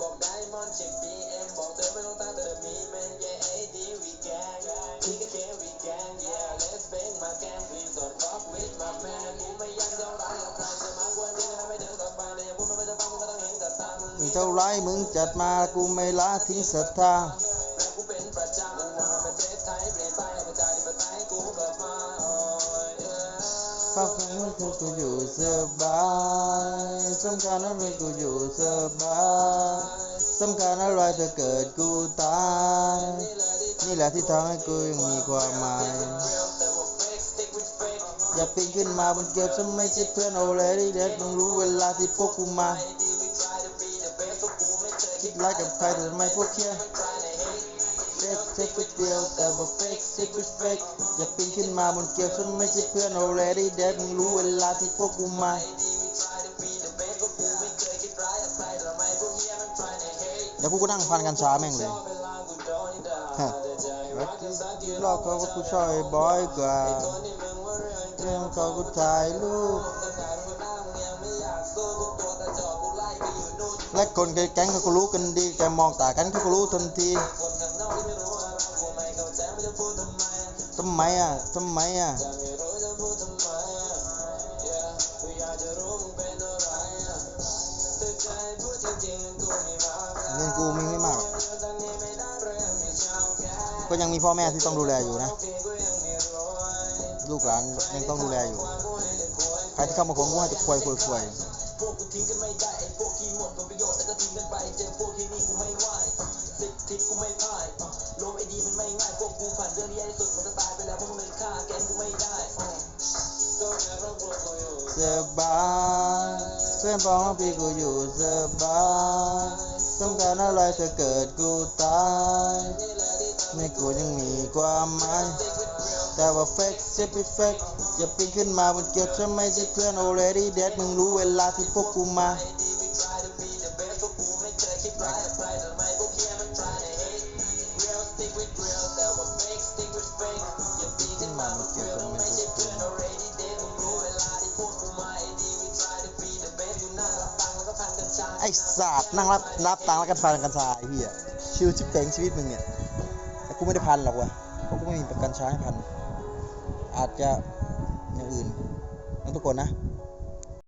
บอกได้มอนเช็คดีเอ็มบอกเธอไม่ต้องตามแต่เธอมีแมนเย่ไอดีวีแกงพี่ก็แค่วีแกง yeah let's bang my gang please don't fuck with my man กูไม่อยากจะร้ายกับใครจะมากกว่านี้นะไม่เดินกลับไปแต่ยพูดมันก็จะฟังมึงก็ต้องเห็นกับตามึงมีเท่าไรมึงจัดมากูไม่ละทิ้งศรัทธา พักนี้คือกูอยู่สบายสำคัญอะไรกูอยู่สบายสำคัญอะไรถ้าเกิดกูตายนี่แหละที่ทำให้กูยังมีความหมายอย่าปีนขึ้นมาบนเกียวฉันไม่ใช่เพื่อน already dead มึงรู้เวลาที่พวกกูมาคิดร้ายกับใครแต่ทำไมพวกเคีย เซ็กเซ็กก๋วยเตี๋ยวแต่ว่า fake secret fake อย่าปีนขึ้นมาบนเกียวฉันไม่ใช่เพื่อน already dead มึงรู้เวลาที่พวกกูมาเดี๋ยวพวกกูนั่งพันกันช้าแม่งเลยฮะรอบเขาว่ากูชอบไอ้บอยกว่าเรื่องเขากูถ่ายรูปและคนแก๊งเขาก็รู้กันดีแกมองตากันเขาก็รู้ทันที ทำไมอะทำไมอะเงินกูมีไม่มาก ก็ยังมีพ่อแม่ที่ต้องดูแลอยู่นะ ลูกหลานยังต้องดูแลอยู่ ใครที่เข้ามาขวางกูให้จะควยควยควยพวกกูทิ้งกันไม่ได้ไอ้พวกที่หมดผลประโยชน์แต่ก็ทิ้งกันไปเจอพวกที่นี่กูไม่ไหวสิทธิกูไม่พ่ายอะลมไอ้ดีมัน ไม่ง่ายพวกกูผ่านเรื่องที่แย่ที่สุดมันจะตายไปแล้วพวกมึงเลยฆ่าแกนกูไม่ได้ก็แค่ครอบครัวกูอยู่สบายเพื่อนพ้องพี่กูอยู่สบายต้องการอะไรถ้าเกิดกูตายในกูยังมีความหมายแต่ว่า fake เซฟ fake อย่าปีนขึ้นมาบนเกียวฉันไม่ใช่เพื่อน already dead มึงรู้เวลาที่พวกกูมา ไอ้สัตว์นั่งรับรับตังค์แล้วกันพันกันชาไอเหี้ยชิวชิบเต็งชีวิตมึงเนี่ยแต่กูไม่ได้พันหรอกวะเพราะกูไม่มีประกันชาให้พันอาจจะอย่างอื่นนะทุกคนนะ